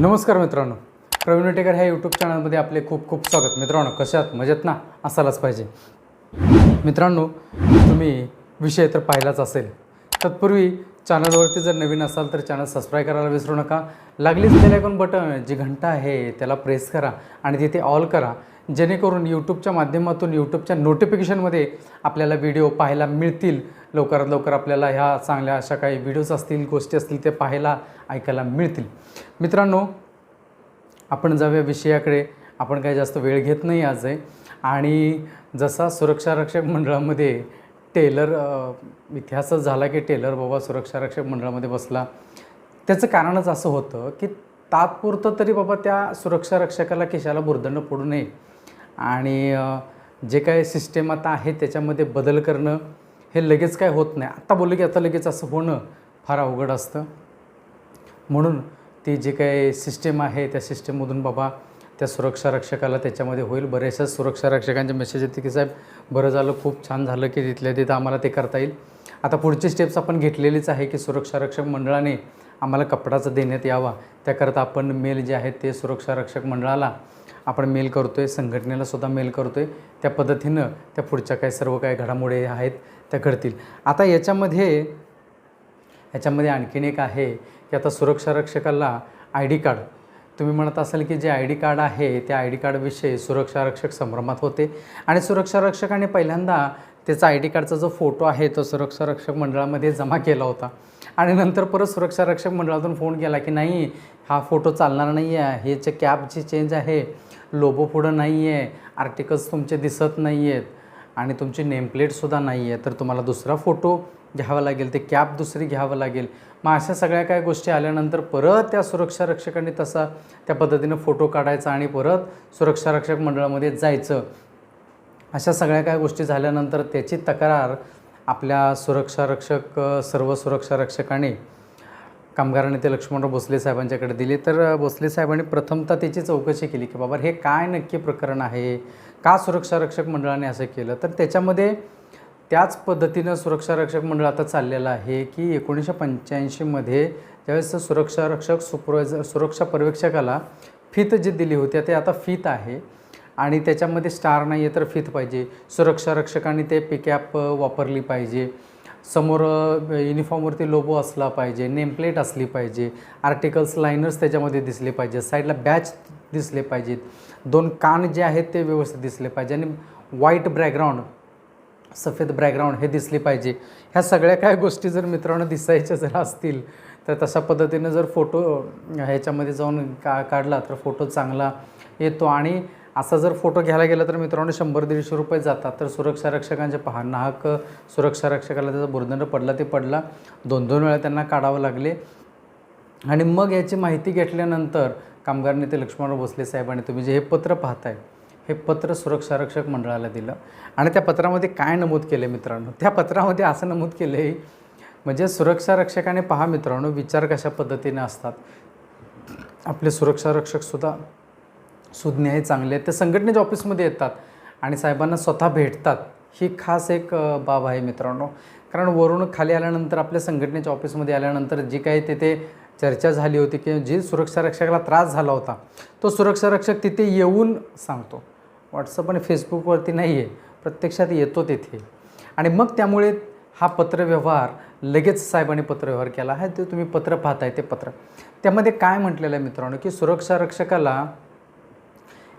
नमस्कार मित्रांनो. प्रवीण टेकर ह्या यूट्यूब चॅनलमध्ये आपले खूप खूप स्वागत. मित्रांनो कशात मजेत ना? असायलाच पाहिजे. मित्रांनो तुम्ही विषय तर पाहिलाच असेल. तत्पूर्वी चॅनलवरती जर नवीन असाल तर चॅनल सबस्क्राईब करायला विसरू नका. लागलीच बेल बटन जी घंटा आहे त्याला प्रेस करा आणि तिथे ऑल करा. जेणेकरून यूट्यूबच्या माध्यमातून यूट्यूबच्या नोटिफिकेशनमध्ये आपल्याला व्हिडिओ पाहायला मिळतील. लवकरात लवकर आपल्याला ह्या चांगल्या अशा काही व्हिडिओज असतील गोष्टी असतील ते पाहायला ऐकायला मिळतील. मित्रांनो आपण जाऊया विषयाकडे. आपण काही जास्त वेळ घेत नाही आज आहे. आणि जसा सुरक्षा रक्षक मंडळामध्ये टेलर इतिहासच झाला की टेलर बाबा सुरक्षा रक्षक मंडळामध्ये बसला. त्याचं कारणच असं होतं की तात्पुरतं तरी बाबा त्या सुरक्षा रक्षकाला केशाला बुरदंड पडू नये. आणि जे काही सिस्टेम आता आहे त्याच्यामध्ये बदल करणं हे लगेच काय होत नाही. आत्ता बोललं की आता लगेच असं होणं फार अवघड असतं. म्हणून ती जी काही सिस्टीम आहे त्या सिस्टीममधून बाबा त्या सुरक्षा रक्षकाला त्याच्यामध्ये होईल. बऱ्याचशा सुरक्षा रक्षकांचे मेसेज येते की साहेब बरं झालं खूप छान झालं की तिथल्या तिथं आम्हाला ते करता येईल. आता पुढची स्टेप्स आपण घेतलेलीच आहे की सुरक्षा रक्षक मंडळाने आम्हाला कपडाचं देण्यात यावा. त्याकरता आपण मेल जे आहेत ते सुरक्षा रक्षक मंडळाला आपण मेल करतो आहे संघटनेला सुद्धा मेल करतो आहे त्या पद्धतीनं त्या पुढच्या काही सर्व काही घडामोडी आहेत. त्या घडतील आता याच्यामध्ये याच्यामध्ये आणखीन एक आहे की आता सुरक्षा रक्षकाला आय डी कार्ड. तुम्ही म्हणत असाल की जे आय डी कार्ड आहे त्या आय डी कार्डविषयी सुरक्षा रक्षक संभ्रमात होते. आणि सुरक्षा रक्षकाने पहिल्यांदा त्याचा आय डी कार्डचा जो फोटो आहे तो सुरक्षा रक्षक मंडळामध्ये जमा केला होता. आणि नंतर परत सुरक्षा रक्षक मंडळातून फोन केला की नाही हा फोटो चालणार नाही आहे हे जे चेंज आहे लोबो पुढं नाही आहे आर्टिकल्स तुमचे दिसत नाही आहेत आणि तुमची नेमप्लेटसुद्धा नाही आहे तर तुम्हाला दुसरा फोटो घ्यावा लागेल ते कॅप दुसरी घ्यावं लागेल. मग अशा सगळ्या काय गोष्टी आल्यानंतर परत त्या सुरक्षा रक्षकांनी तसा त्या पद्धतीनं फोटो काढायचा आणि परत सुरक्षा रक्षक मंडळामध्ये जायचं. अशा सगळ्या काय गोष्टी झाल्यानंतर त्याची तक्रार आपल्या सुरक्षा रक्षक सर्व सुरक्षा रक्षकाने कामगार नेते लक्ष्मणराव भोसले साहेबांच्याकडे दिली. तर भोसले साहेबांनी प्रथमतः त्याची चौकशी केली की बाबा हे काय नक्की प्रकरण आहे? का सुरक्षा रक्षक मंडळाने असं केलं? तर त्याच्यामध्ये त्याच पद्धतीनं सुरक्षा रक्षक मंडळ आता चाललेलं आहे की एकोणीसशे पंच्याऐंशीमध्ये ज्यावेळेस सुरक्षा रक्षक सुपरवायझर सुरक्षा पर्यवेक्षकाला फीत जी दिली होती ते आता फीत आहे. आणि त्याच्यामध्ये स्टार नाही आहे तर फीत पाहिजे. सुरक्षा रक्षकांनी ते पिकॅप वापरली पाहिजे. समोर युनिफॉर्मवरती लोगो असला पाहिजे नेमप्लेट असली पाहिजे. आर्टिकल्स लायनर्स त्याच्यामध्ये दिसले पाहिजे. साईडला बॅच दिसले पाहिजेत. दोन कान जे आहेत ते व्यवस्थित दिसले पाहिजे आणि व्हाईट बॅकग्राऊंड सफेद बॅकग्राऊंड हे दिसले पाहिजे. ह्या सगळ्या काय गोष्टी जर मित्रांनो दिसायच्या जर असतील तर तशा पद्धतीनं जर फोटो ह्याच्यामध्ये जाऊन का काढला तर फोटो चांगला येतो. आणि असा जर फोटो घ्यायला गेला तर मित्रांनो शंभर दीडशे रुपये जातात. तर सुरक्षा रक्षकांचे पहा नाहक सुरक्षा रक्षकाला त्याचा बुरदंड पडला ते पडला. दोन दोन वेळा त्यांना काढावं लागले. आणि मग याची माहिती घेतल्यानंतर कामगार नेते लक्ष्मणराव भोसले साहेबांनी तुम्ही जे हे पत्र पाहताय हे पत्र सुरक्षा रक्षक मंडळाला दिलं. आणि त्या पत्रामध्ये काय नमूद केले मित्रांनो? त्या पत्रामध्ये असं नमूद केलं आहे म्हणजे सुरक्षा रक्षकाने पहा मित्रांनो विचार कशा पद्धतीने असतात. आपले सुरक्षा रक्षकसुद्धा सुज्ञ हे चांगले आहेत. ते संघटनेच्या ऑफिसमध्ये येतात आणि साहेबांना स्वतः भेटतात. ही खास एक बाब आहे मित्रांनो. कारण वरून खाली आल्यानंतर आपल्या संघटनेच्या ऑफिसमध्ये आल्यानंतर जी काही तिथे चर्चा झाली होती की जे सुरक्षा रक्षकाला त्रास झाला होता तो सुरक्षा रक्षक तिथे येऊन सांगतो. व्हॉट्सअप आणि फेसबुकवरती नाही आहे प्रत्यक्षात येतो तिथे. आणि मग त्यामुळे हा पत्रव्यवहार लगेच साहेबांनी पत्रव्यवहार केला. आहे ते तुम्ही पत्र पाहताय ते पत्र. त्यामध्ये काय म्हटलेलं आहे मित्रांनो की सुरक्षा रक्षकाला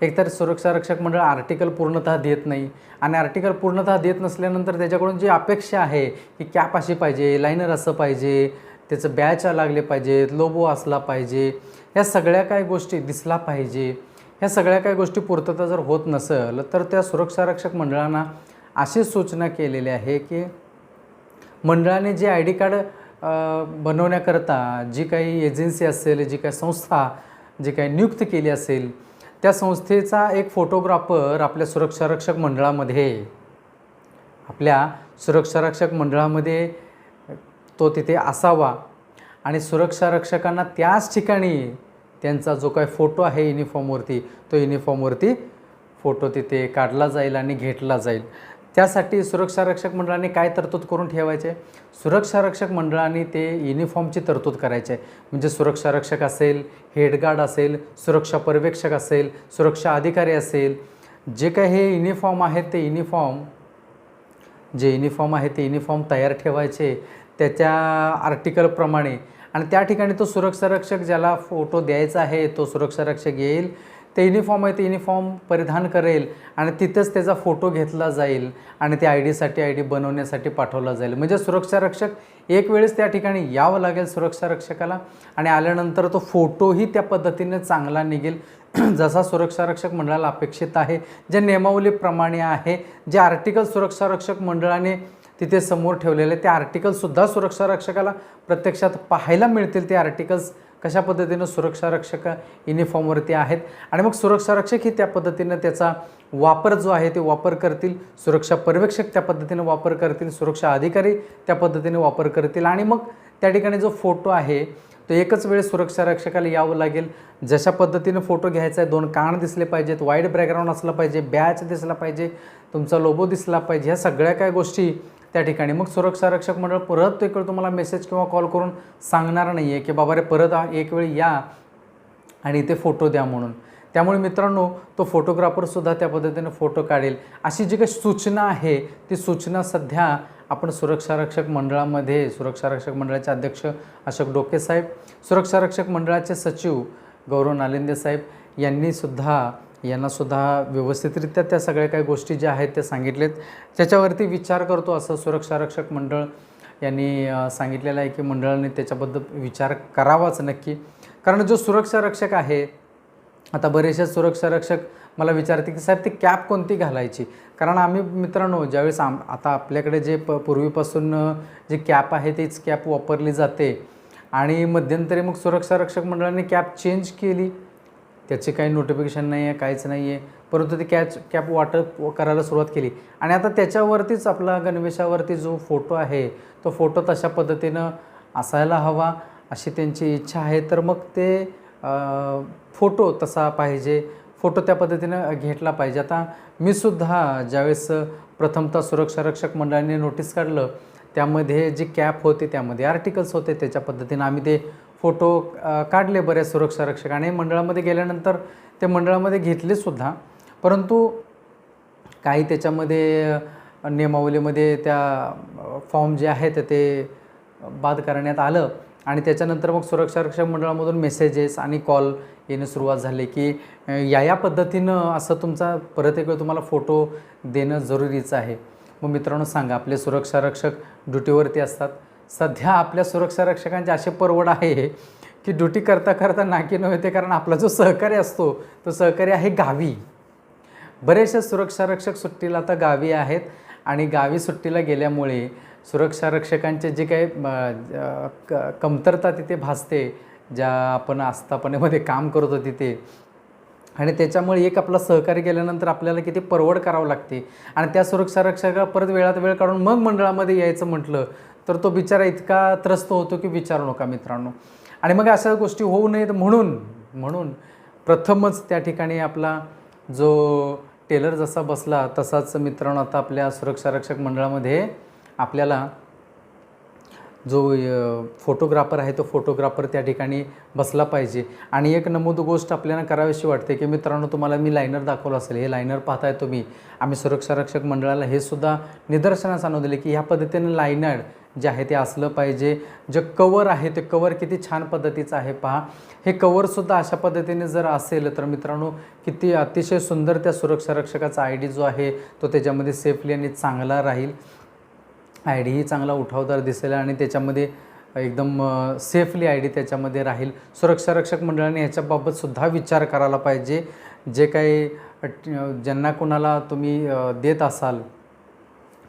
एकतर सुरक्षा रक्षक मंडळ आर्टिकल पूर्णतः देत नाही आणि आर्टिकल पूर्णतः देत नसल्यानंतर त्याच्याकडून जी अपेक्षा आहे की कॅप अशी पाहिजे लाईनर असं पाहिजे त्याचं बॅच लागले पाहिजेत लोबो असला पाहिजे ह्या सगळ्या काय गोष्टी दिसला पाहिजे. ह्या सगळ्या काही गोष्टी पूर्तता जर होत नसेल तर त्या सुरक्षा रक्षक मंडळांना अशी सूचना केलेली आहे की मंडळाने जे आय डी कार्ड बनवण्याकरता जी काही एजन्सी असेल जी काही संस्था जी काही नियुक्त केली असेल त्या संस्थेचा एक फोटोग्राफर आपल्या सुरक्षा रक्षक मंडळामध्ये आपल्या सुरक्षा रक्षक मंडळामध्ये तो तिथे असावा. आणि सुरक्षा रक्षकांना त्याच ठिकाणी त्यांचा जो काही फोटो आहे युनिफॉर्मवरती तो युनिफॉर्मवरती फोटो तिथे काढला जाईल आणि घेतला जाईल. त्यासाठी सुरक्षा रक्षक मंडळाने काय तरतूद करून ठेवायचे? सुरक्षा रक्षक मंडळाने ते युनिफॉर्मची तरतूद करायचे. म्हणजे सुरक्षा रक्षक असेल हेडगार्ड असेल सुरक्षा पर्यवेक्षक असेल सुरक्षा अधिकारी असेल जे काही हे युनिफॉर्म आहेत ते युनिफॉर्म जे युनिफॉर्म आहे ते युनिफॉर्म तयार ठेवायचे. त्याच्या आर्टिकलप्रमाणे आणि त्या ठिकाणी तो सुरक्षा रक्षक ज्याला फोटो द्यायचा आहे तो सुरक्षा रक्षक येईल ते युनिफॉर्म आहे ते युनिफॉर्म परिधान करेल आणि तिथंच त्याचा फोटो घेतला जाईल आणि ते आय डीसाठी आय डी बनवण्यासाठी पाठवला जाईल. म्हणजे सुरक्षा रक्षक एक वेळेस त्या ठिकाणी यावं लागेल सुरक्षा रक्षकाला आणि आल्यानंतर तो फोटोही त्या पद्धतीने चांगला निघेल. जसा सुरक्षा रक्षक मंडळाला अपेक्षित आहे जे नियमावलीप्रमाणे आहे जे आर्टिकल सुरक्षा रक्षक मंडळाने तिथे समोर ठेवलेले ते आर्टिकलसुद्धा सुरक्षा रक्षकाला प्रत्यक्षात पाहायला मिळतील. ते आर्टिकल्स कशा पद्धतीनं सुरक्षा रक्षक युनिफॉर्मवरती आहेत? आणि मग सुरक्षा रक्षक ही त्या पद्धतीनं त्याचा वापर जो आहे ते वापर करतील. सुरक्षा पर्यवेक्षक त्या पद्धतीनं वापर करतील. सुरक्षा अधिकारी त्या पद्धतीने वापर करतील. आणि मग त्या ठिकाणी जो फोटो आहे तो एकच वेळ सुरक्षा रक्षकाला यावं लागेल. जशा पद्धतीनं फोटो घ्यायचा आहे दोन कान दिसले पाहिजेत वाईट बॅकग्राऊंड असला पाहिजे बॅच दिसला पाहिजे तुमचा लोबो दिसला पाहिजे ह्या सगळ्या काय गोष्टी त्या ठिकाणी. मग सुरक्षा रक्षक मंडळ परत एक वेळ तुम्हाला मेसेज किंवा कॉल करून सांगणार नाही आहे की बाबा रे परत एक वेळ या आणि इथे फोटो द्या म्हणून. त्यामुळे मित्रांनो तो फोटोग्राफरसुद्धा त्या पद्धतीने फोटो काढेल. अशी जी काही सूचना आहे ती सूचना सध्या आपण सुरक्षा रक्षक मंडळामध्ये सुरक्षा रक्षक मंडळाचे अध्यक्ष अशोक डोके साहेब सुरक्षा रक्षक मंडळाचे सचिव गौरव नालिंदे साहेब यांनीसुद्धा यांनासुद्धा व्यवस्थितरित्या त्या सगळ्या काही गोष्टी ज्या आहेत त्या सांगितलेत. त्याच्यावरती विचार करतो असं सुरक्षा रक्षक मंडळ यांनी सांगितलेलं आहे की मंडळाने त्याच्याबद्दल विचार करावाच नक्की. कारण जो सुरक्षा रक्षक आहे आता बरेचसे सुरक्षा रक्षक मला विचारते की साहेब ती कॅप कोणती घालायची? कारण आम्ही मित्रांनो ज्यावेळेस आम आता आपल्याकडे जे प पूर्वीपासून जे जी कॅप आहे तीच कॅप वापरली जाते. आणि मध्यंतरी मग सुरक्षा रक्षक मंडळाने कॅप चेंज केली. त्याचे काही नोटिफिकेशन नाही आहे काहीच नाही आहे परंतु ती कॅच कॅप वाटप करायला सुरुवात केली. आणि आता त्याच्यावरतीच आपला गणवेशावरती जो फोटो आहे तो फोटो तशा पद्धतीनं असायला हवा अशी त्यांची इच्छा आहे. तर मग ते फोटो तसा पाहिजे. फोटो त्या पद्धतीनं घेतला पाहिजे. आता मी सुद्धा ज्यावेळेस प्रथमतः सुरक्षा रक्षक मंडळाने नोटीस काढलं त्यामध्ये जी कॅप होती त्यामध्ये आर्टिकल्स होते त्याच्या पद्धतीनं आम्ही ते फोटो काढले बऱ्याच सुरक्षा रक्षकाने. आणि मंडळामध्ये गेल्यानंतर ते मंडळामध्ये घेतलेसुद्धा परंतु काही त्याच्यामध्ये नियमावलीमध्ये त्या फॉर्म जे आहेत ते बाद करण्यात आलं आणि त्याच्यानंतर मग सुरक्षा रक्षक मंडळामधून मेसेजेस आणि कॉल येणे सुरुवात झाली की या या पद्धतीनं असं तुमचा परत एक वेळ तुम्हाला फोटो देणं जरुरीचं आहे. मग मित्रांनो सांगा आपले सुरक्षा रक्षक ड्युटीवरती असतात. सध्या आपल्या सुरक्षा रक्षकांचे असे परवड आहे की ड्युटी करता करता नाकी नव्हते कारण आपला जो सहकारी असतो तो सहकारी आहे गावी. बरेचसे सुरक्षा रक्षक सुट्टीला आता गावी आहेत आणि गावी सुट्टीला गेल्यामुळे सुरक्षा रक्षकांचे जे काही क- कमतरता तिथे भासते ज्या आपण आस्थापनेमध्ये काम करतो तिथे. आणि त्याच्यामुळे एक आपला सहकारी गेल्यानंतर आपल्याला किती परवड करावं लागते. आणि त्या सुरक्षा रक्षका परत वेळात वेळ काढून मग मंडळामध्ये यायचं म्हटलं तर तो बिचारा इतका त्रस्त होतो की विचारू नका मित्रांनो. आणि मग अशा गोष्टी होऊ नयेत म्हणून म्हणून प्रथमच त्या ठिकाणी आपला जो टेलर जसा बसला तसाच मित्रांनो आता आपल्या सुरक्षा रक्षक मंडळामध्ये आपल्याला जो फोटोग्राफर आहे तो फोटोग्राफर त्या ठिकाणी बसला पाहिजे. आणि एक नमूद गोष्ट आपल्याला करावीशी वाटते की मित्रांनो तुम्हाला मी लायनर दाखवलं असेल हे लायनर पाहताय तुम्ही. आम्ही सुरक्षा रक्षक मंडळाला हे सुद्धा निदर्शनास आणून दिले की ह्या पद्धतीने लायनर जे आहे ते असलं पाहिजे. जे कवर आहे ते कवर किती छान पद्धतीचं आहे पहा. हे कवरसुद्धा अशा पद्धतीने जर असेल तर मित्रांनो किती अतिशय सुंदर त्या सुरक्षा रक्षकाचा आय डी जो आहे तो त्याच्यामध्ये सेफली आणि चांगला राहील. आय डीही चांगला उठावदार दिसेल आणि त्याच्यामध्ये एकदम सेफली आय डी त्याच्यामध्ये राहील. सुरक्षा रक्षक मंडळाने ह्याच्याबाबतसुद्धा विचार करायला पाहिजे. जे काही ज्यांना कोणाला तुम्ही देत असाल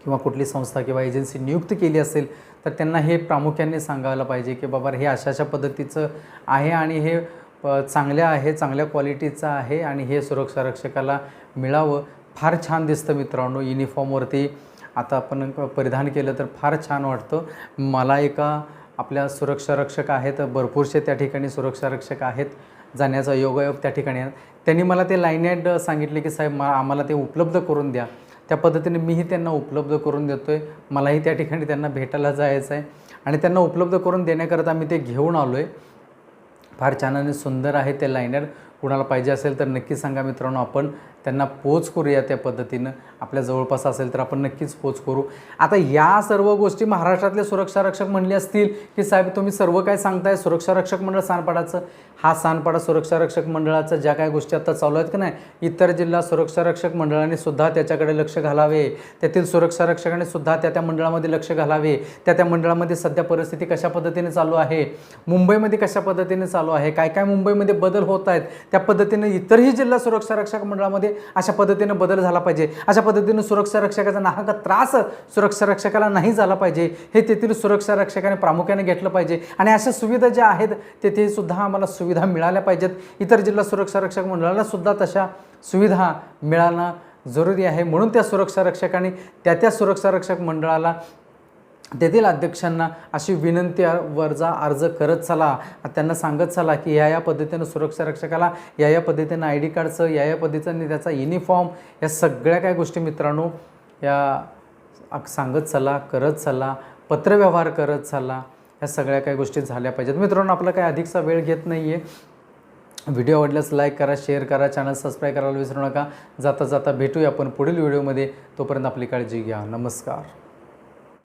किंवा कुठली संस्था किंवा एजन्सी नियुक्त केली असेल तर त्यांना हे प्रामुख्याने सांगायला पाहिजे की बाबा हे अशा अशा पद्धतीचं आहे आणि हे चांगल्या आहे चांगल्या क्वालिटीचं आहे आणि हे सुरक्षा रक्षकाला मिळावं. फार छान दिसतं मित्रांनो युनिफॉर्मवरती. आता आपण परिधान केलं तर फार छान वाटतं. मला एका आपल्या सुरक्षा रक्षक आहेत भरपूरसे त्या ठिकाणी सुरक्षा रक्षक आहेत जाण्याचा योगायोग त्या ठिकाणी त्यांनी मला ते लाईन ॲड सांगितले की साहेब मा आम्हाला ते उपलब्ध करून द्या. त्या पद्धतीने मीही त्यांना उपलब्ध करून देतो आहे मलाही त्या ठिकाणी त्यांना भेटायला जायचं आहे आणि त्यांना उपलब्ध करून देण्याकरता मी ते घेऊन आलो आहे फार छान आणि सुंदर आहे ते लायनर कुणाला पाहिजे असेल तर नक्की सांगा मित्रांनो. आपण त्यांना पोच करूया त्या पद्धतीनं. आपल्या जवळपास असेल तर आपण नक्कीच पोच करू. आता या सर्व गोष्टी महाराष्ट्रातले सुरक्षा रक्षक म्हणले असतील की साहेब तुम्ही सर्व काय सांगताय? सुरक्षा रक्षक मंडळ सानपाडाचं हा सानपाडा सुरक्षा रक्षक मंडळाचं ज्या काही गोष्टी आता चालू आहेत की नाही इतर जिल्हा सुरक्षा रक्षक मंडळाने सुद्धा त्याच्याकडे लक्ष घालावे. तेथील सुरक्षा रक्षकाने सुद्धा त्या त्या मंडळामध्ये लक्ष घालावे. त्या त्या मंडळामध्ये सध्या परिस्थिती कशा पद्धतीने चालू आहे? मुंबईमध्ये कशा पद्धतीने चालू आहे? काय काय मुंबईमध्ये बदल होत आहेत? त्या पद्धतीनं इतरही जिल्हा सुरक्षा रक्षक मंडळामध्ये अशा पद्धतीनं बदल झाला पाहिजे. अशा पद्धतीनं सुरक्षा रक्षकाचा नाहक त्रास सुरक्षा रक्षकाला नाही झाला पाहिजे. हे तेथील सुरक्षा रक्षकाने प्रामुख्याने घेतलं पाहिजे. आणि अशा सुविधा ज्या आहेत तेथे सुद्धा आम्हाला सुविधा मिळाल्या पाहिजेत. इतर जिल्हा सुरक्षा रक्षक मंडळाला सुद्धा तशा सुविधा मिळणं जरुरी आहे. म्हणून त्या सुरक्षा रक्षकाने त्या त्या सुरक्षा रक्षक मंडळाला तेथील अध्यक्षांना अशी विनंतीवरचा अर्ज करत चला. त्यांना सांगत चला की या या पद्धतीनं सुरक्षा रक्षकाला या या पद्धतीनं आय डी कार्डचं या या पद्धतीनं त्याचा युनिफॉर्म या सगळ्या काय गोष्टी मित्रांनो या सांगत चला करत चला पत्रव्यवहार करत चला या सगळ्या काही गोष्टी झाल्या पाहिजेत. मित्रांनो आपला काही अधिकचा वेळ घेत नाही आहे व्हिडिओ आवडल्यास लाईक करा शेअर करा चॅनल सबस्क्राईब करायला विसरू नका. जाता जाता भेटूया आपण पुढील व्हिडिओमध्ये. तोपर्यंत आपली काळजी घ्या. नमस्कार.